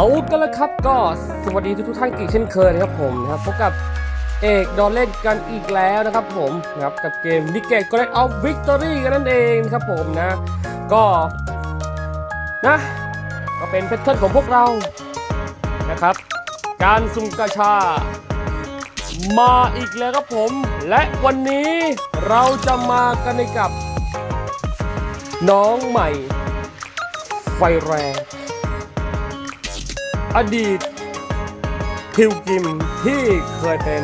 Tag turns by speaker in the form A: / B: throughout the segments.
A: เอากันละครับก็สวัสดีทุกๆท่านอีกเช่นเคยนะครับผมนะครับพบกับเอกดอลเล่นกันอีกแล้วนะครับผมนะครับกับเกมนิเกตกร d ออฟวิกตอรี่กันนั่นเองนะครับผมนะก็นะก็เป็นแพทเทิร์นของพวกเรานะครับ การสุ่มกาชา มาอีกแล้วครับผม และวันนี้เราจะมากันในกับ น้องใหม่ ไฟแรง อดีตพิวกิมที่เคยเป็น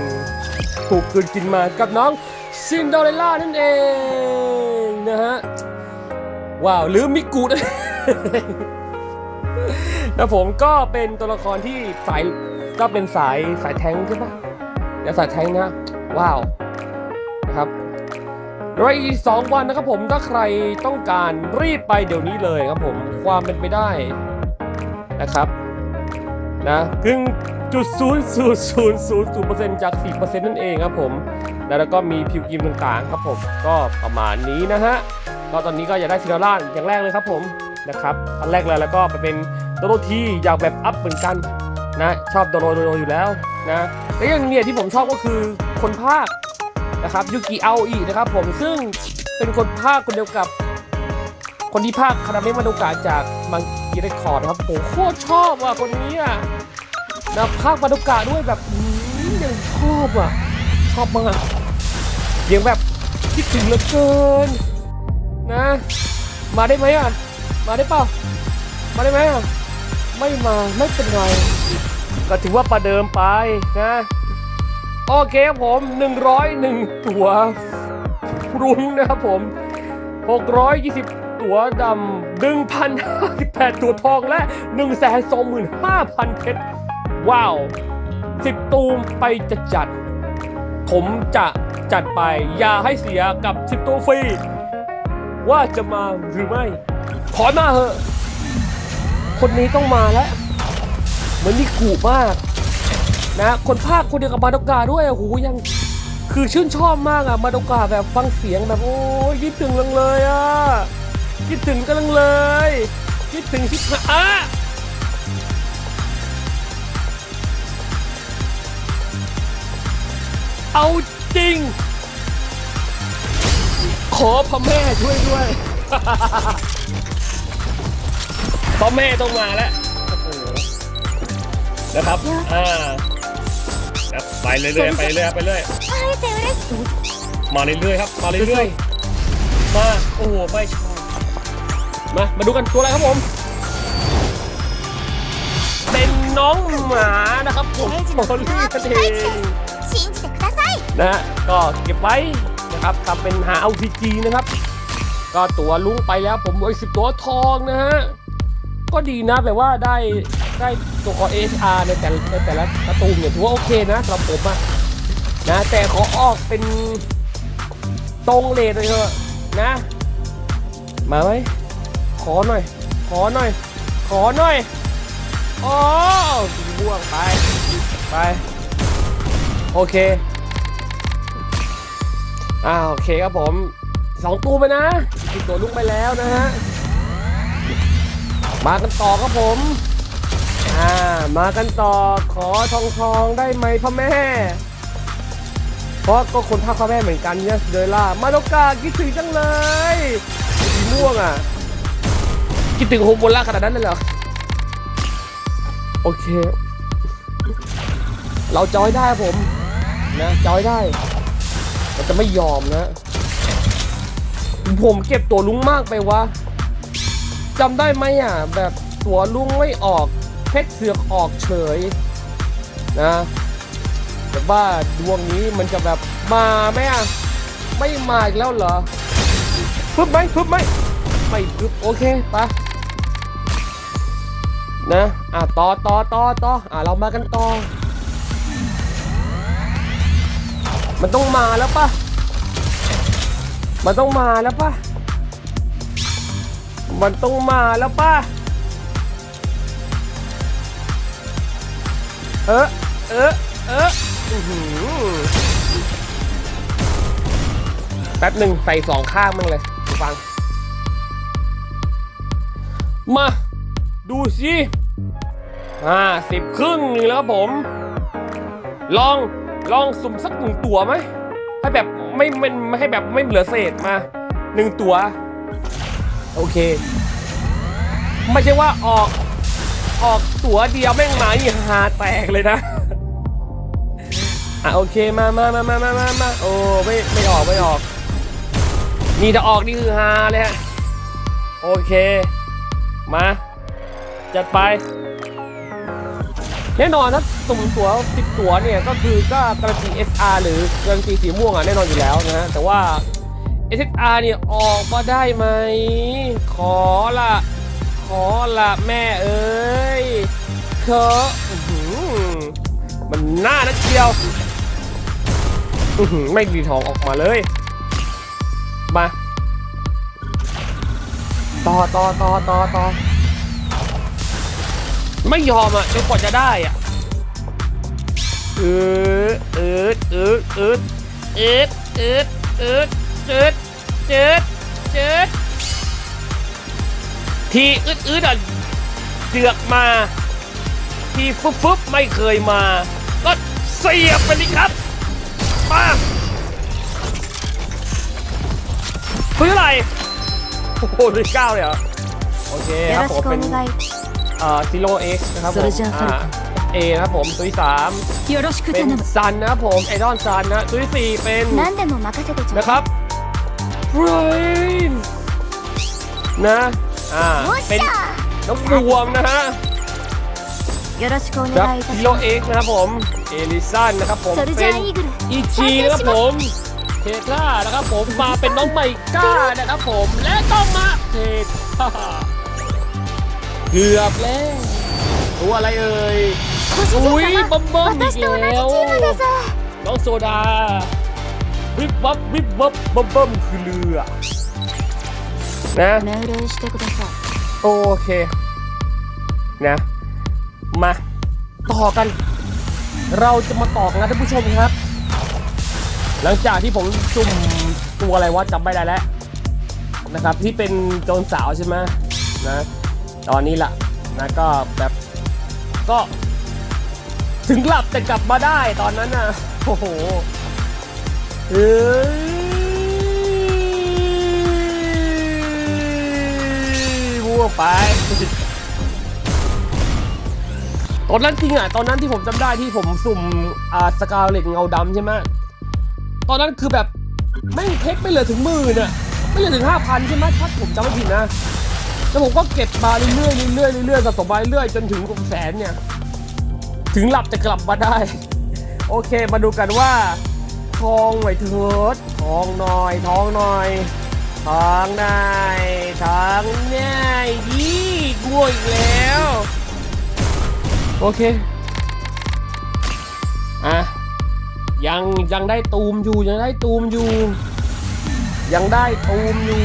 A: ถูกกืนกินมากับน้องซินโดเรล่านั่นเองนะฮะ ว้าว หรือมิกุนั่นะผมก็เป็นตัวละครที่สายก็เป็นสายสายแทงใช่ปะเดี๋ยสายแทงนะ ว้าวนะครับรออีกสองวันนะครับผมถ้าใครต้องการรีบไปเดี๋ยวนี้เลยครับผมความเป็นไปได้นะครับ นะครึ่งจุดศูนย์ศูนย์ศูนย์ศูนย์ศูนย์เปอร์เซ็นต์จากสี่เปอร์เซ็นต์นั่นเองครับผมแล้วก็มีพิวกิมต่างๆครับผมก็ประมาณนี้นะฮะก็ตอนนี้ก็อยากได้ทีละล่าอย่างแรกเลยครับผมนะครับอันแรกเลยแล้วก็ไปเป็นโดโรทีอยากแบบอัพเหมือนกันนะชอบโดโรโดโรอยู่แล้วนะและอย่างเนี่ยที่ผมชอบก็คือคนภาคนะครับยูกิเอาอีนะครับผมซึ่งเป็นคนภาคคนเดียวกับ คนที่ภาคคาราเมะมาโดกะจากมังกีเรคคอร์ดครับโหโคตรชอบอะคนนี้อะ นะภาคมาโดกะด้วยแบบยังชอบอะ ชอบมากเสียงแบบคิดถึงเหลือเกิน นะ มาได้ไหมอะ มาได้เปล่า มาได้ไหมอะ ไม่มาไม่เป็นไร ก็ถือว่าประเดิมไปนะ โอเคครับผม 101 ตัวรุ้งนะครับผม 620ตัวดำ1,058 ตัวทองและ 125,000เพชร ว้าว10ตูมไปจะจัด ผมจะจัดไป อย่าให้เสียกับ10ตัวฟรี ว่าจะมาหรือไม่ ขอมาเหอะ คนนี้ต้องมาแล้วเหมือนนี่ขู่มาก นะ คนภาคคนเดียวกับมาดกาด้วยโอ้โหยังคือชื่นชอบมากอะมาดกาแบบฟังเสียงแบบโอ้ยคิดถึงจังเลยอะคิดถึงกันจังเลยคิดถึงชิบหาอะ เอาจริง ขอพ่อแม่ช่วยด้วย พ่อแม่ต้องมาแล้วโอ้โหนะครับ อ่าครับไปเรื่อยๆไปเรื่อยๆไปเรื่อย
B: 会えて嬉しい
A: มาเรื่อยๆครับ มาเรื่อยๆ มา โอ้โห ไม่ใช่มา มาดูกันตัวอะไรครับผม เป็นน้องหมานะครับผม
B: 刑事
A: โม
B: の
A: ลี่
B: ハッ
A: นั่น
B: ピ
A: เอ
B: ー大
A: ง
B: 臣信じてください
A: นะฮะก็เก็บไว้นะครับทำเป็นหา LPG นะครับ ก็ตัวลุงไปแล้วผมบริสิบตัวทองนะฮะก็ดีนะแปลว่าได้ได้ตัวของ ASR ในแต่ในแต่ละการะตูเนี่ยถือว่าโอเคนะสำหรับผมอะนะแต่ขอออกเป็นตรงเลนเลยเถอะนะ มาไหมขอหน่อย ขอหน่อย ขอหน่อยอ๋อสีม่วงไป ไป โอเค อ่าโอเคครับผมสองตัวไปนะอีกตัวลุกไปแล้วนะฮะมากันต่อครับผมอ่ามากันต่อขอทองทองได้ไหมพ่อแม่เพราะก็คนภาคพ่อแม่เหมือนกันเนี่ยเดยล่ามาโลกาคิดถึงจังเลยสีม่วงอะคิดถึงโฮมโบล่าขนาดนั้นเลยเหรอโอเค เราจอยได้ผมนะจอยได้ เราจะไม่ยอมนะ ผมเก็บตัวลุงมากไปวะจำได้ไหมอะ แบบตัวลุงไม่ออกเพชรเสือกออกเฉยนะแต่ว่าดวงนี้มันจะแบบมาไหมอะ ไม่มาอีกแล้วเหรอพึบไหมพึบไหมไม่พึบโอเคไปะนะ อะต่อต่อต่อต่ออะเรามากันต่อ มันต้องมาแล้วปะมันต้องมาแล้วปะมันต้องมาแล้วปะเออเออเอ้อแป๊บหนึ่งใส่สองข้างมั่งเลย ฟัง มา ดูสิอ่าสิบครึ่งนึงแล้วผม ลอง ลองสุ่มสักหนึ่งตัวไหมให้แบบไม่ไม่ให้แบบไม่เหลือเศษมาหนึ่งตัว โอเค ไม่ใช่ว่าออกออกตัวเดียวแม่งมานี่หาแตกเลยนะอะโอเคมามามามามามามาโอ้ไม่ไม่ออกไม่ออก นี่ถ้าออกนี่คือฮาเลยฮะ โอเค มา จัดไป แน่นอนถ้าสุ่มตัวสิบตัวเนี่ยก็คือก็การันตี SR หรือการันตีสีม่วงอะแน่นอนอยู่แล้วนะฮะแต่ว่า SR เนี่ยออกมาได้ไหม ขอละขอละแม่เอ้ยขออื้อหือมันน่านักเดียวไม่ดีทองออกมาเลย มา ต่อต่อต่อต่อต่อ ไม่ยอมอะจนกว่าจะได้อะเออเออเออเออเออเออเออเออเออเออทีอึดอึดอะเดือกมา ทีฟึบฟึบไม่เคยมา ก็เสียบไปเลยครับมาคุณอะไรโอ้โหเก้าเลยเหรอโอเคครับผมเป็น เอ่อซิโลเอ็กซ์นะครับผมเอนะครับผมตัวที่สามเป็นซันนะครับผมไอดอนซันนะตัวที่สี่เป็นนะครับเบรนนะอ่าเป็นน้องบวมนะฮะครับซิโลเอ็กซ์นะครับผมเอลิซันนะครับผมเป็นอีจีนะครับผมเทท่านะครับผมมาเป็นน้องไมก้านะครับผมและต้องมาเทท่า เกือบแล้วตัวอะไรเอ่ยอุ้ยบอมบอมอีกแล้วน้องโซดาวิบวับวิบวับบอมบอมคือเรือนะโอเค นะ มาต่อกัน เราจะมาต่อกันนะท่านผู้ชมครับ หลังจากที่ผมจุ่มตัวอะไรวะจำไม่ได้แล้วนะครับ ที่เป็นโจรสาวใช่ไหมนะ ตอนนี้ละนะก็แบบก็ ถึงหลับแต่กลับมาได้ตอนนั้นน่ะโอ้โหเอ้ยมั่วไปตอนนั้นจริงอะตอนนั้นที่ผมจำได้ที่ผมสุ่มอ่าสกาวเล็ตเงาดำใช่ไหมตอนนั้นคือแบบแม่เทคไม่เหลือถึงหมื่นอะไม่เหลือถึงห้าพันใช่ไหมถ้าผมจำไม่ผิดนะ แล้วผมก็เก็บมาเรื่อยๆเรื่อยๆเรื่อยๆสะสมมาเรื่อยๆจนถึงหกแสนเนี่ย ถึงหลับจะกลับมาได้ โอเคมาดูกันว่า ทองไหน่อยเถิดทองหน่อยทองหน่อยทองหน่อยทองง่ายยี่ง่วอีกแล้ว โอเค อะ ยังยังได้ตูมอยู่ยังได้ตูมอยู่ ยังได้ตูมอยู่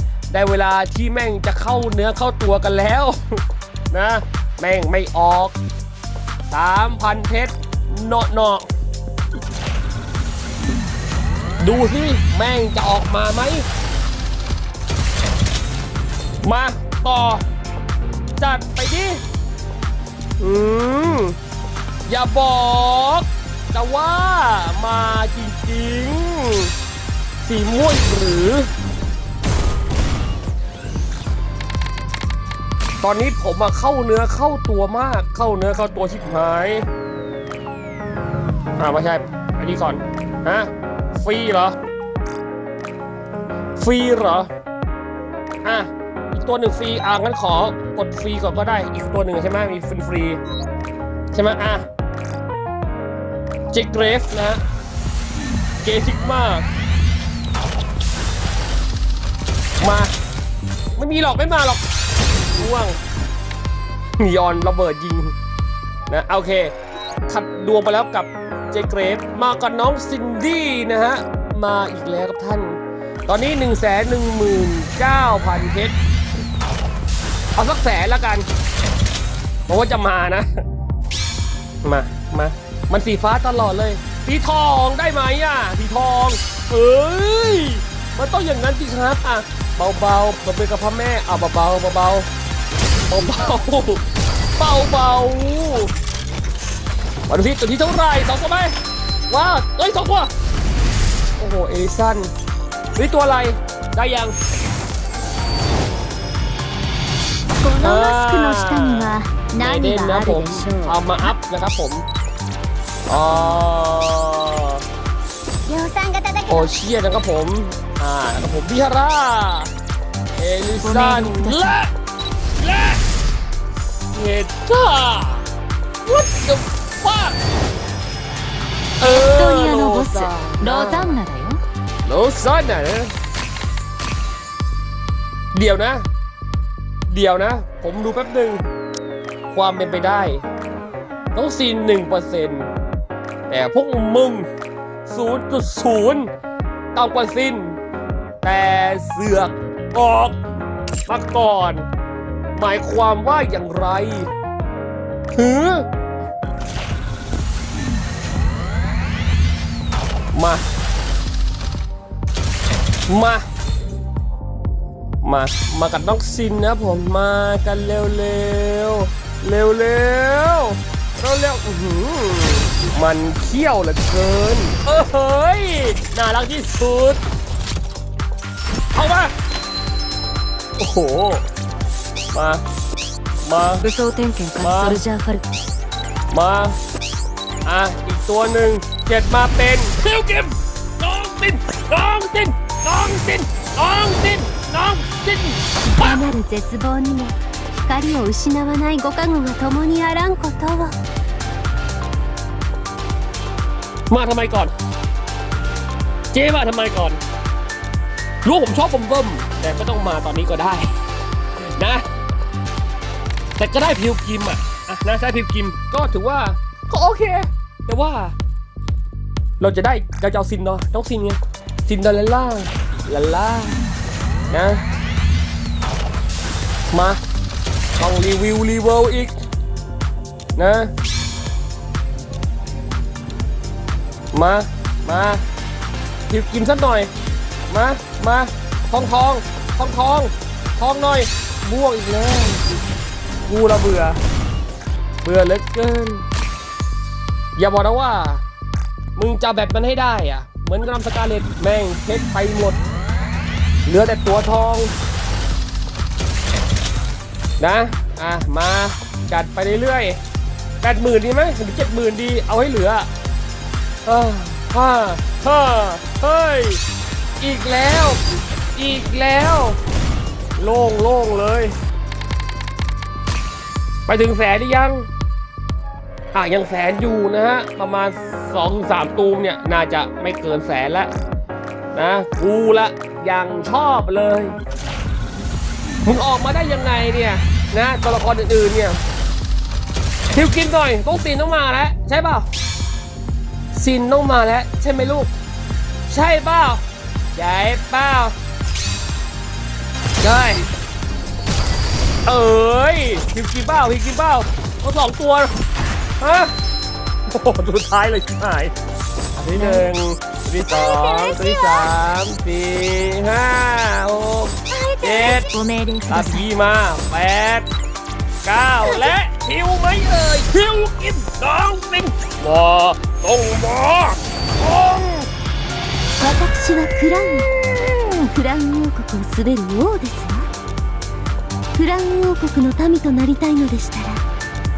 A: ได้เวลาที่แม่งจะเข้าเนื้อเข้าตัวกันแล้ว นะ แม่งไม่ออกสามพันเพชรเนาะเนาะดูสิแม่งจะออกมาไหม มาต่อ จัดไปดิอืมอย่าบอกแต่ว่ามาจริงๆ สีม่วงหรือ ตอนนี้ผมมาเข้าเนื้อเข้าตัวมาก เข้าเนื้อเข้าตัวชิบหาย อ่าไม่ใช่ อันนี้ก่อน ฮะ ฟรีเหรอ ฟรีเหรอ อะ อีกตัวหนึ่งฟรี อะงั้นขอกดฟรีก่อนก็ได้ อีกตัวหนึ่งใช่ไหมมีฟรีฟรีใช่ไหมอะเจเกรฟนะฮะเกซิกมากมา ไม่มีหรอก ไม่มาหรอก ง่วงนีออนระเบิดยิงนะโอเคขัดดวงไปแล้วกับเจเกรฟมากับน้องซินดี้นะฮะ มาอีกแล้วครับท่าน ตอนนี้ 1 1 9 0 0 0เพชรเอาสักแสนละกัน เพราะว่าจะมานะ มา มา มันสีฟ้าตลอดเลย สีทองได้ไหมอะ สีทอง เอ้ย มันต้องอย่างนั้นสิครับอะ เบาๆเป็นกับพ่อแม่อะเบาๆเบาๆ เบาๆเบาๆมาดูที่ตัวที่เท่าไหร่สองตัวไหมว้าวเอ้ยสองตัว โอ้โห เอลิสันนี่ตัวอะไร ได้ยัง
B: このマスクの下には
A: ไม่เด่น
B: 何
A: นะ
B: があ
A: ผ
B: る
A: ม
B: でしょ
A: เอา
B: う
A: มาอัพนะครับผมอ๋อ
B: 量産型だけ
A: โอเชียนะครับผม อ่านะครับผมพิฮาร่า เอลิสัน และและ เฮต้า What the fuck เอ
B: ビクト
A: อ
B: リアのボスロザンナだよ
A: โลซันน่ะนะเดี๋ยวนะ เดี๋ยวนะ ผมดูแป๊บหนึ่ง ความเป็นไปได้ ต้องซีนหนึ่งเปอร์เซ็นต์แต่พวกมึงศูนย์จุดศูนย์ต่ำกว่าซิน แต่เสือกออกมาก่อน หมายความว่าอย่างไรหือมา มา มา มากับน้องซินนะผมมากันเร็วเร็วเร็วเร็วเร็วเร็วอื้อหือมันเขี้ยวเหลือเกิน เออเฮ้ย น่ารักที่สุด เข้ามา โอ้โห มา มา
B: 武装点検か
A: まあ
B: ソルジャーファル
A: มา อ่ะ อีกตัวหนึ่งเจ็ดมาเป็นคิวกิมน้องซินน้องซินน้องซินน้องซินน้องซิน
B: いかなる絶望にも光を失わないご加護が共にあらんことを
A: มาทำไมก่อน เจ๊มาทำไมก่อน รู้ว่าผมชอบผมเบิ้มแต่ไม่ต้องมาตอนนี้ก็ได้ นะ แต่ก็ได้พิวกิมอะอะนะได้พิวกิมก็ถือว่าก็โอเค แต่ว่า เราจะได้เราจะเอาซินเนาะน้องซินไงซินดอเรลล่าลาล่านะมาต้องรีวิวรีเวลอีกนะมามาพิวกิมสักหน่อย มามาทองทองทองทองทองหน่อยม่วงอีกแล้ว กูละเบื่อ เบื่อเหลือเกิน อย่าบอกนะว่า มึงจะแบบมันให้ได้อะ เหมือนกรามสกาเลตแม่งเพชรไปหมด เหลือแต่ตัวทอง นะ อะ มาจัดไปเรื่อยๆแปดหมื่นดีไหมหรือเจ็ดหมื่นดี เอาให้เหลือฮ่าฮ่าฮ่าเฮ้ย อีกแล้ว อีกแล้ว โล่งโล่งเลย ไปถึงแสนหรือยัง อะยังแสนอยู่นะฮะ ประมาณ2อถึงสตูมเนี่ย น่าจะไม่เกินแสนล้วนะกูละยังชอบเลยมึงออกมาได้ยังไงเนี่ยนะตัวละครอื่นๆเนี่ยทิวกินหน่อยต้องตีนต้องมาแล้วใช่เปล่าซินต้องมาแล้วใช่ไหมลูก ใช่เปล่าใช่เปล่าใช่ เอ้ยพิมกินเปล่าพิมกินเปล่าเอาสองตัวฮะโอ้โหตัวท้ายเลยชิบหายอันที่หนึ่งอันที่สองอันที่สามสี่ห้าหกเจ็ด
B: ご命令く
A: ตั
B: だ
A: ด
B: さい
A: ยี่มาแปดเก้าและทิวไหมเอ่ยทิวกินน้องสิงหมอต้องหมอต้อง
B: 私はクラウンクラウン王国を統べる王です わクラウン王国の民となりたいのでしたら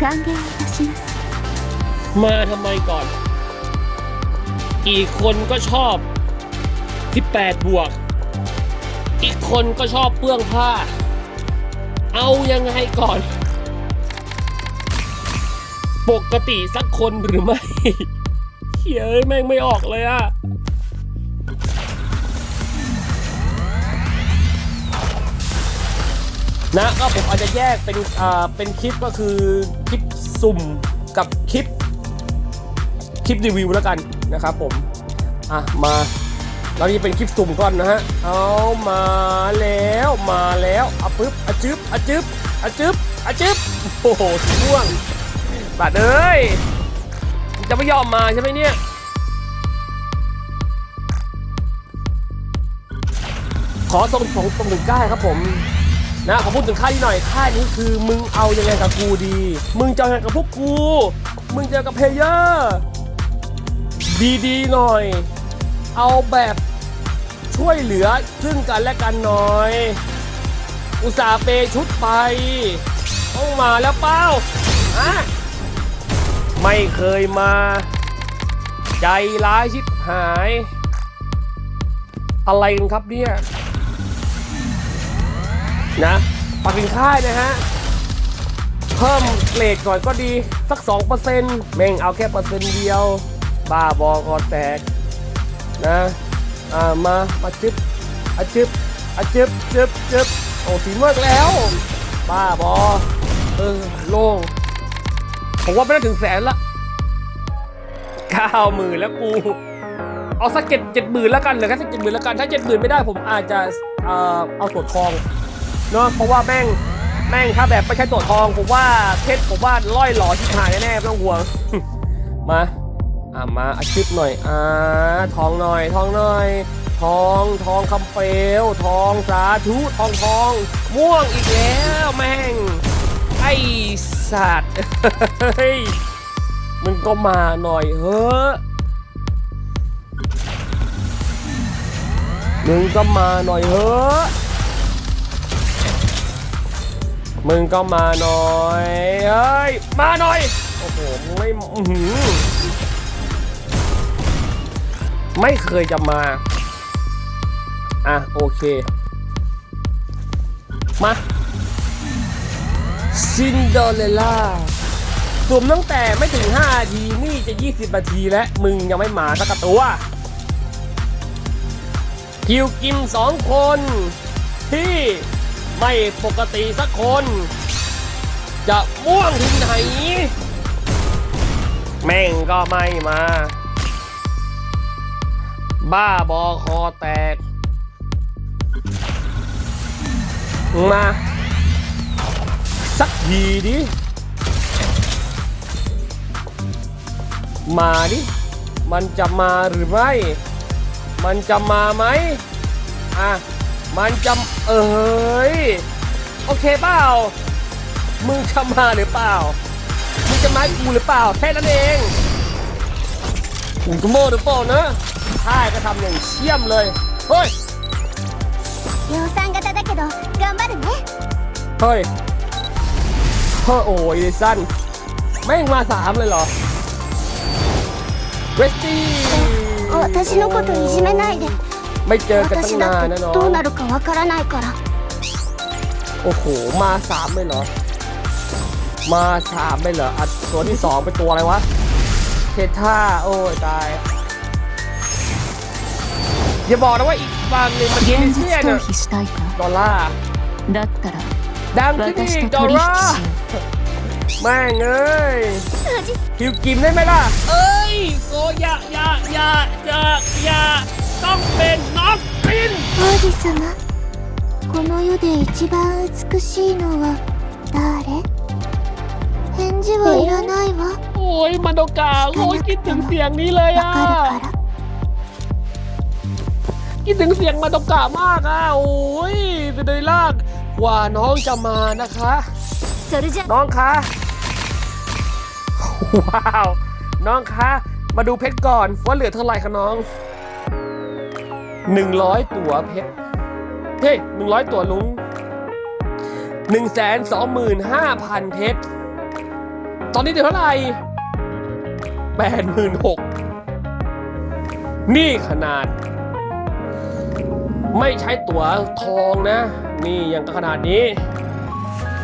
B: 歓迎いたします
A: มาทำไมก่อน อีกคนก็ชอบ 18 บวก อีกคนก็ชอบเปลื้องผ้า เอายังไงก่อน ปกติสักคนหรือไม่ เขียแม่งไม่ออกเลยอะ นะก็ผมอาจจะแยกเป็นอ่าเป็นคลิปก็คือคลิปสุ่มกับคลิป คลิปรีวิวแล้วกันนะครับผมอะมาเรานี่เป็นคลิปสุ่มก่อนนะฮะเอามาแล้วมาแล้วอะปึ๊บอะจึ๊บอะจึ๊บอะจึ๊บอะจึ๊บโอ้โหสีม่วงบาดเอ้ยจะไม่ยอมมาใช่ไหมเนี่ยขอส่งส่งส่งถึงค่าครับผม นะขอพูดถึงค่ายนี้หน่อยค่ายนี้คือมึงเอายังไงกับกูดี มึงจะเอายังไงกับพวกกู มึงเจอกับเพลเยอร์ดีๆหน่อย เอาแบบช่วยเหลือซึ่งกันและกันหน่อย อุตส่าห์เปชุดไปต้องมาแล้วเป้าอะไม่เคยมา ใจร้ายชิบหาย อะไรกันครับเนี่ย นะปักกินค่ายนะฮะ เพิ่มเกรดก่อนก็ดีสัก 2%แม่งเอาแค่เปอร์เซ็นต์เดียว บ้าบอกอแตกนะอ่ามามาจึบอะจึ๊บอะจึ๊บจึบจึบโอ้สีเมือกแล้ว บ้าบอเออโล่งผมว่าไม่ได้ถึงแสนละเก้าหมื่นแล้วกูเอาสักเจ็ดเจ็ดหมื่นแล้วกันเหลือแค่สักเจ็ดหมื่นแล้วกัน ถ้าเจ็ดหมื่นไม่ได้ผมอาจจะเอ่อเอาตัวทอง เนาะเพราะว่าแม่งแม่งถ้าแบบไม่ใช่ตัวทองผมว่าเพชรผมว่าล่อยหล่อชิบหายแน่ๆไม่ต้องห่วงมาอ่ามาอาชิพหน่อยอ่าทองหน่อยทองหน่อยทองทองคำเปลวทองสาธุทองทองม่วงอีกแล้วแม่งไอสัตว์เฮ้ยมึงก็มาหน่อยเฮ้อมึงก็มาหน่อยเฮ้อ มึงก็มาหน่อยเฮ้ย มาหน่อย โอ้โหไม่ไม่เคยจะมา อะ โอเค มาซินเดอเรลล่าสุ่มตั้งแต่ไม่ถึง5นาที นี่จะ 20นาทีแล้วมึงยังไม่มาสักระตัว คิวกิมสองคนที่ ไม่ปกติสักคน จะม่วงถึงไหน แม่งก็ไม่มา บ้าบอคอแตก มา สักทีดิ มาดิ มันจะมาหรือไม่ มันจะมาไหมอะ มันจะเอ้ย โอเคเปล่า มึงจะมาหรือเปล่า มึงจะมาให้กูหรือเปล่า แค่นั้นเองมึงก็โม่หรือเปล่านะท่ายก็ทำอย่างเชี่ยมเลย เฮ้ย
B: 量産型だけど頑張るね
A: เฮ้ย เฮ้ยโอ้ยสั้นแม่งมาสามเลยเหรอ เวสตี้
B: 私のこといじめないで
A: ไม่เจอกันตั้ง
B: 私
A: นาน
B: だ
A: นะ
B: って
A: น้อง
B: どうなるかわからないから
A: โอ้โห มาสามเลยเหรอ มาสามเลยเหรออัดตัวที่สองเป็นตัวอะไรวะ เทท่า โอ้ยตาย อย่าบอกนะว่าอีกฝั่งหนึ่งมันเอ
C: 現
A: เชีย
C: 実
A: น
C: 逃避したいか
A: ดอลลาร์
C: だったら
A: ดังขึ้นอี
C: 私
A: ก
C: と
A: ดอล
C: 取引
A: ลาร์
C: しよ
A: แม่งเอ้ย
B: 数字
A: คิวกิมได้ไหมล่ะ เอ้ยโกอย่าอย่าอย่าอย่าอย่า ต้องเป็นน้องปิน
B: 王子様この世で一番美しいのは誰返事はいらないわ
A: โอ้ยมันโอกาโอ้ยคิดถึงเสียงนี้เลย
B: わ
A: อ่ะ
B: かるから
A: คิดถึงเสียงมาโอกามากอ่ะ โอ้ยจะได้ลากกว่าน้องจะมานะคะ
B: それじゃ
A: น้องคะ ว้าว น้องคะ มาดูเพชรก่อนว่าเหลือเท่าไหร่คะน้อง 100ตั๋วเพชรเฮ้ย100ตั๋วลุง1 2 5 0 0 0เพชร ตอนนี้เหลือเท่าไหร่86,000นี่ขนาด ไม่ใช้ตั๋วทองนะ นี่ยังขนาดนี้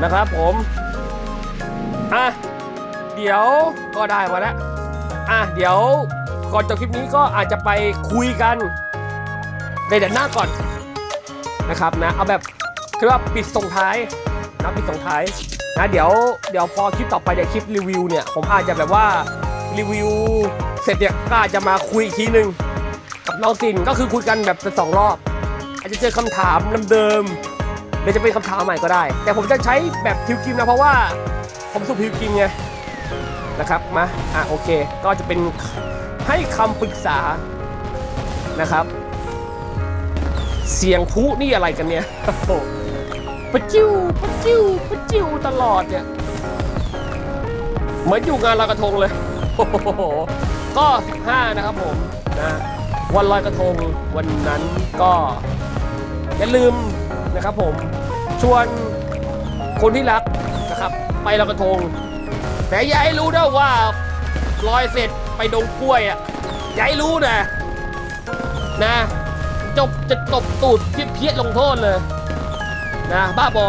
A: นะครับผม อะ เดี๋ยวก็ได้มาแล้ว อะ เดี๋ยวก่อนจบคลิปนี้ก็อาจจะไปคุยกัน ในเดือนหน้าก่อนนะครับนะเอาแบบคือว่าปิดส่งท้ายนะปิดส่งท้ายนะเดี๋ยวเดี๋ยวพอคลิปต่อไปเดี๋ยวคลิปรีวิวเนี่ยผมอาจจะแบบว่ารีวิวเสร็จเนี่ยก็อาจจะมาคุยอีกทีหนึ่งกับน้องสินก็คือคุยกันแบบเป็นสองรอบ อาจจะเจอคำถามเดิมๆหรือจะเป็นคำถามใหม่ก็ได้ แต่ผมจะใช้แบบทิวกิมนะเพราะว่าผมสุทิวกิมไงนะครับมาอะโอเค ก็จะเป็นให้คำปรึกษานะครับ เสียงพุนี่อะไรกันเนี่ยโอ้โหปะจิ้วปะจิ้วปะจิ้วตลอดเนี่ยเหมือนอยู่งานลอยกระทงเลยโอ้โหก็ 15 นะครับผมนะวันลอยกระทงวันนั้นก็ อย่าลืมนะครับผม ชวนคนที่รักนะครับ ไปลอยกระทง แต่อย่าให้รู้นะว่าลอยเสร็จไปดงกล้วยอะอย่าให้รู้นะนะ จบจะตบตูดเพี้ยๆลงโทษเลย นะ บ้าบอ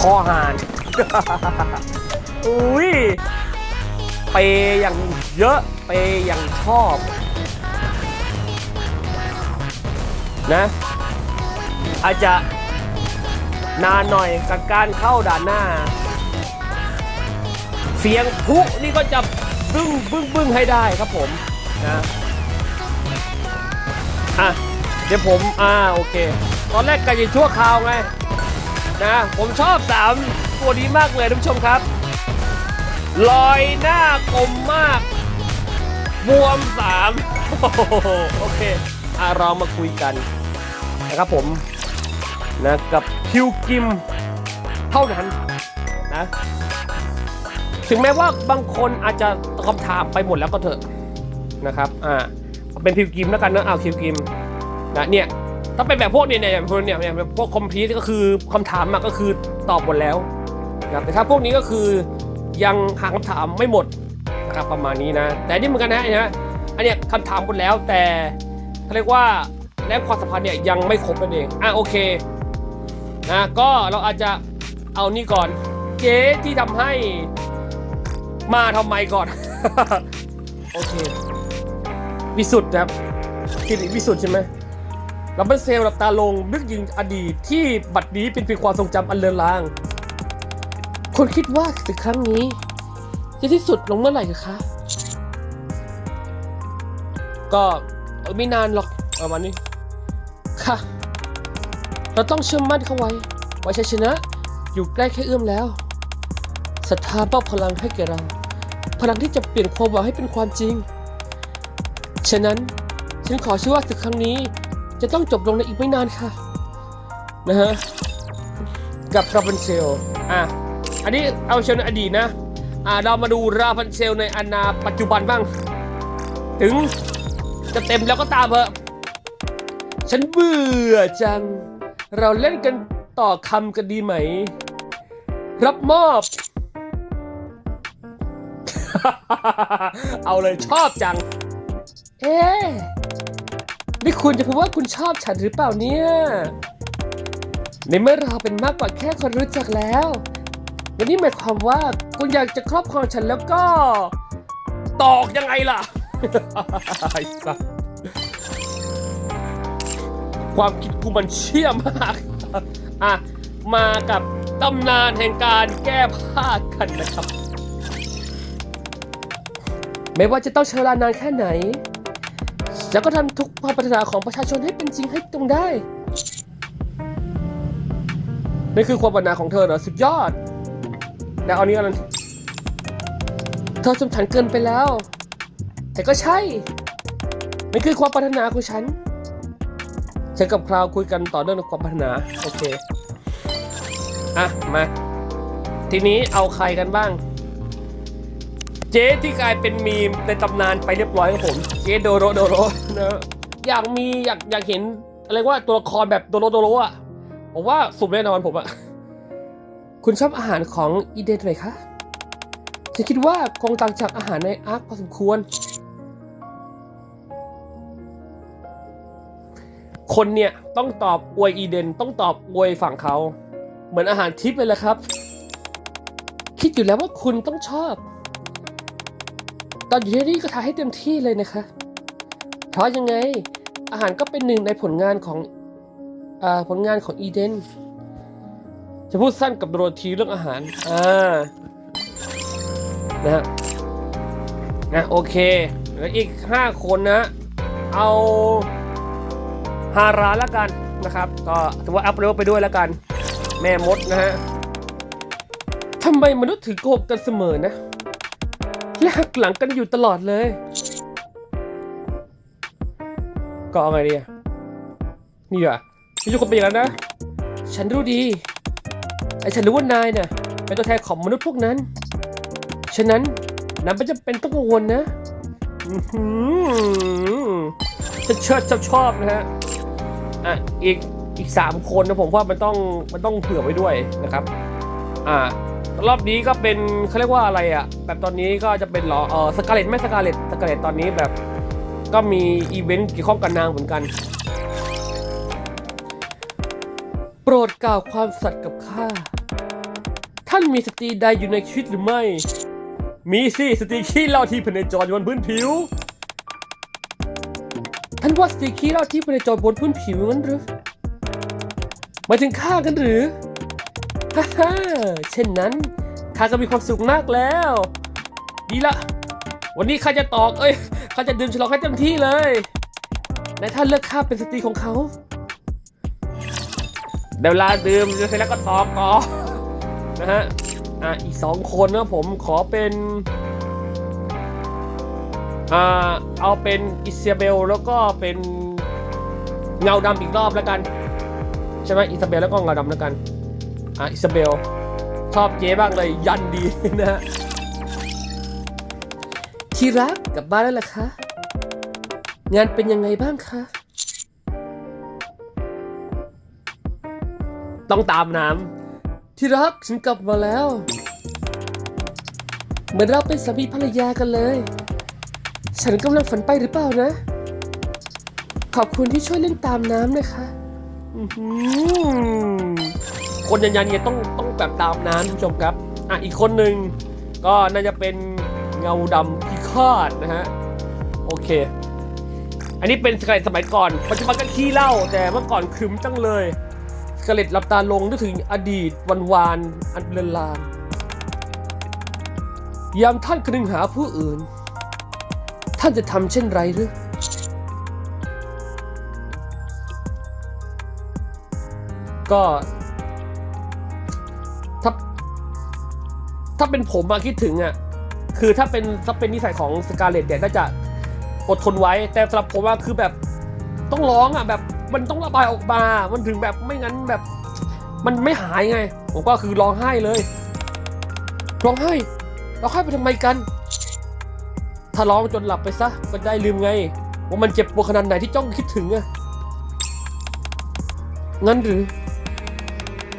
A: คอหานอุ้ยเปยอย่างเยอะเปยอย่างชอบ นะ อาจจะนานหน่อยกับการเข้าด่านหน้า เสียงพุนี่ก็จะบึ้งบึ้งบึ้งให้ได้ครับผมนะ อะเดี๋ยวผมอ่าโอเค ตอนแรกกันยังชั่วคราวไงนะผมชอบสามตัวนี้มากเลยท่านผู้ชมครับ ลอยหน้ากลมมากบวมสามโอเคอะเรามาคุยกันนะครับผมนะกับคิวกิมเท่านั้นนะถึงแม้ว่าบางคนอาจจะคำถามไปหมดแล้วก็เถอะนะครับอ่า เป็นพิวกิมแล้วกันนะเอาคิวกิมนะเนี่ยถ้าเป็นแบบพวกเนี่ยเนี่ยพวกเนี่ยเนี่ยพวกคอมพิวก็คือคำถามมาก็คือตอบหมดแล้วนะแต่ถ้าพวกนี้ก็คือยังหาคำถามไม่หมดนะครับประมาณนี้นะ แต่นี่เหมือนกันนะนะอันเนี้ยคำถามหมดแล้วแต่เขาเรียกว่าแลกความสัมพันธ์เนี่ยยังไม่ครบนั่นเองอะโอเคนะก็เราอาจจะเอานี่ก่อนเจ๊ที่ทำให้มาทำไมก่อน โอเค วิสุทธ์ครับคิดวิสุทธ์ใช่ไหมเราเป็นเซลล์หลับตาลงนึกยิงอดีตที่บัดนี้เป็นเพียงความทรงจำอันเลือนลาง คนคิดว่าศึกครั้งนี้จะที่สุดลงเมื่อไหร่คะ ก็ไม่นานหรอกประมาณนี้ค่ะ เราต้องเชื่อมั่นเข้าไว้ว่าชัยชนะอยู่ใกล้แค่เอื้อมแล้วศรัทธามอบพลังให้แก่เรา พลังที่จะเปลี่ยนความหวังให้เป็นความจริง ฉะนั้นฉันขอเชื่อว่าศึกครั้งนี้ จะต้องจบลงในอีกไม่นานค่ะ นะฮะ กับราพันเซล อะ อันนี้เอาเชลในอดีตนะ อะเรามาดูราพันเซลในอนาปัจจุบันบ้าง ถึงจะเต็มแล้วก็ตามเถอะ ฉันเบื่อจัง เราเล่นกันต่อคำกันดีไหม รับมอบ เอาเลยชอบจัง เอ๊ะนี่คุณจะพูดว่าคุณชอบฉันหรือเปล่าเนี่ย ในเมื่อเราเป็นมากกว่าแค่คนรู้จักแล้ววันนี้หมายความว่าคุณอยากจะครอบครองฉันแล้วก็ ตอกยังไงล่ะ ไอ้สัสความคิดกูมันเชี่ยมาก อะ มากับตำนานแห่งการแก้ผ้ากันนะครับ ไม่ว่าจะต้องใช้เวลานานแค่ไหน แล้วก็ทำทุกความปรารถนาของประชาชนให้เป็นจริงให้ตรงได้นี่คือความปรารถนาของเธอเหรอสุดยอด แล้วเอานี้อะไรเธอสมฉันเกินไปแล้ว แต่ก็ใช่นี่คือความปรารถนาของฉันฉันกับคราวคุยกันต่อเนื่องความปรารถนาโอเคอะมาทีนี้เอาใครกันบ้าง เจ๊ที่กลายเป็นมีมในตำนานไปเรียบร้อยครับผม เจ๊โดโรโดโรนะอยากมีอยากอยากเห็นอะไรว่าตัวละครแบบโดโรโดโรอะผมว่าสุดแน่นอนผมอะ คุณชอบอาหารของอีเดนไหมคะฉันคิดว่าคงต่างจากอาหารในอาร์คพอสมควร คนเนี่ยต้องตอบอวยอีเดนต้องตอบอวยฝั่งเขา เหมือนอาหารทิพย์เลยละครับ คิดอยู่แล้วว่าคุณต้องชอบ ตอนอยู่ที่นี่ก็ทายให้เต็มที่เลยนะคะ เพราะยังไงอาหารก็เป็นหนึ่งในผลงานของอผลงานของอีเดน จะพูดสั้นกับโดรธีเรื่องอาหาร อ่า นะฮะนะโอเค แล้วอีก 5 คนนะ เอาฮาราละกันนะครับ ก็ถือว่าอัพเลเวลไปด้วยแล้วกัน แม่มดนะฮะทำไมมนุษย์ถึงโกหกกันเสมอนะ และหักหลังกันอยู่ตลอดเลย ก็เอาไงดีอะนี่เหรอไม่ใช่คนเป็นอย่างนั้นนะ ฉันรู้ดี ไอ้ฉันรู้ว่านายเนี่ยเป็นตัวแทนของมนุษย์พวกนั้น ฉะนั้นนายไม่จำเป็นต้องกังวลนะอื้อหือฉันเชิดชอบชอบนะฮะ อะ อีกอีกสามคนนะผมว่ามันต้องมันต้องเผื่อไว้ด้วยนะครับ อ่า รอบนี้ก็เป็นเขาเรียกว่าอะไรอะ่ะแบบตอนนี้ก็จะเป็นหรอเออสกาเลตไม่สกาเลตสกาเลตตอนนี้แบบ ก็มีอีเวนต์เกี่ยวข้องกับนางเหมือนกัน โปรดกล่าวความสัตย์กับข้า ท่านมีสตรีใดอยู่ในชีวิตหรือไม่ มีสิสตรีขี้เล่าที่พเนจรอยู่บนพื้นผิว ท่านว่าสตรีขี้เล่าที่พเนจรบนพื้นผิวงั้นหรือหมายถึงข้ากันหรือ ฮ่าฮ่าเช่นนั้นข้าก็มีความสุขมากแล้ว ดีละ วันนี้ข้าจะตอก เอ้ยข้าจะดื่มฉลองให้เต็มที่เลยนายท่านเลือกข้าเป็นสตรีของเขาเดี๋ยวลาดื่มเสร็จแล้วก็ตอกก่อนนะฮะ อะอีกสองคนนะผมขอเป็น อ่า เอาเป็นอิซาเบลแล้วก็เป็นเงาดำอีกรอบแล้วกัน ใช่ไหมอิซาเบลแล้วก็เงาดำแล้วกัน อะอิซาเบล ชอบเจ๊บ้างเลยยันดีนะฮะที่รักกลับบ้านแล้วล่ะคะ งานเป็นยังไงบ้างคะ ต้องตามน้ำที่รักฉันกลับมาแล้ว เหมือนเราเป็นสามีภรรยากันเลย ฉันกำลังฝันไปหรือเปล่านะ ขอบคุณที่ช่วยเล่นตามน้ำนะคะอื้อ คนยันยันเนี่ยต้องต้องแบบตามน้ำคุณผู้ชมครับอะอีกคนหนึ่งก็น่าจะเป็นเงาดำพิฆาตนะฮะโอเค อันนี้เป็นสกัดสมัยก่อนปัจจุบันก็ขี้เหล้าแต่เมื่อก่อนขึมจังเลยสกเลตหลับตาลงนึกถึงอดีตวันวานอันเลือนลางยามท่านคนึงหาผู้อื่น ท่านจะทำเช่นไรหรือก็ ถ้าเป็นผมมาคิดถึงอะคือถ้าเป็นถ้าเป็นนิสัยของสกาเลตเนี่ยน่าจะอดทนไว้ แต่สำหรับผมว่าคือแบบต้องร้องอะแบบมันต้องระบายออกมา มันถึงแบบไม่งั้นแบบ มันไม่หายไง ผมก็คือร้องไห้เลยร้องไห้ร้องไห้ไปทำไมกัน ถ้าร้องจนหลับไปซะก็ได้ลืมไง ว่ามันเจ็บปวดขนาดไหนที่จ้องคิดถึงอะงั้นหรือ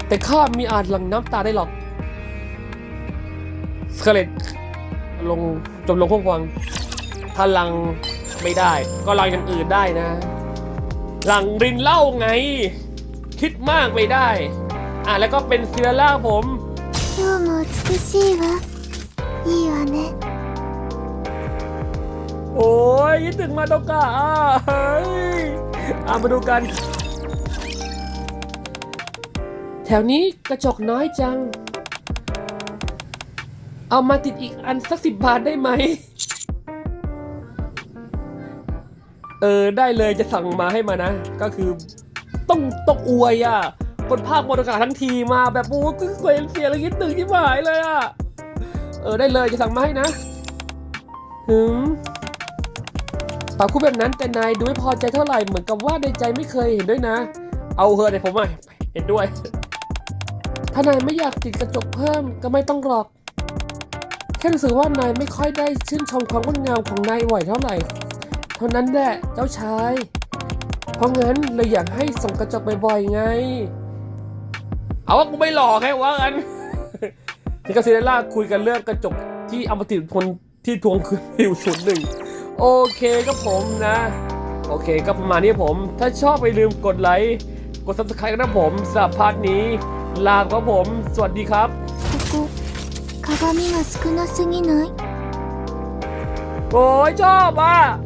A: แต่ข้ามีอาจหลั่งน้ำตาได้หรอก สกาเลตลงจมลงพวกวัง ถ้าลังไม่ได้ ก็ลังอย่างอื่นได้นะ หลังรินเหล่าไง คิดมากไม่ได้ อ่ะแล้วก็เป็นเซียร่าผม
B: 今日も美しいわいいわね
A: โอ้ยคิดถึงมาโดกะอ่ะเฮ้ยอ่ะมาดูกัน แถวนี้กระจกน้อยจัง เอามาติดอีกอันสักสิบบาทได้ไหม เออได้เลยจะสั่งมาให้มานะ ก็คือต้องต้องอวยอะคนภาคโมโดกะทั้งทีมาแบบโอ้ก็สวยเสียแล้วคิดถึงที่หายเลยอะ เออได้เลยจะสั่งมาให้นะหืมปากพูดแบบนั้นแต่นายดูไม่พอใจเท่าไหร่เหมือนกับว่าในใจไม่เคยเห็นด้วยนะ เอาเถอะเดี๋ยวผมอะเห็นด้วย ถ้านายไม่อยากติดกระจกเพิ่มก็ไม่ต้องหรอก ค่รู้สึกว่านายไม่ค่อยได้ชื่นชมความงดงามของนายบ่อยเท่าไหร่ เท่านั้นแหละเจ้าชาย เพราะงั้นเลยอยากให้ส่องกระจกบ่อยๆไง เอาว่ากูไม่หล่อแค่ว่ากันที่กับซิเดล่าคุยกันเรื่องกระจกที่เอามาติดคนที่ทวงคืนผิวชุดหนึ่งโอเคก็ผมนะ โอเคก็ประมาณนี้ผม ถ้าชอบไปลืมกดไลค์ กด subscribe กันนะผมสำหรับพาร์ทนี้ ลาครับผม สวัสดีครับ
B: ここ鏡が少なすぎない
A: โอ้ยชอบอ่ะ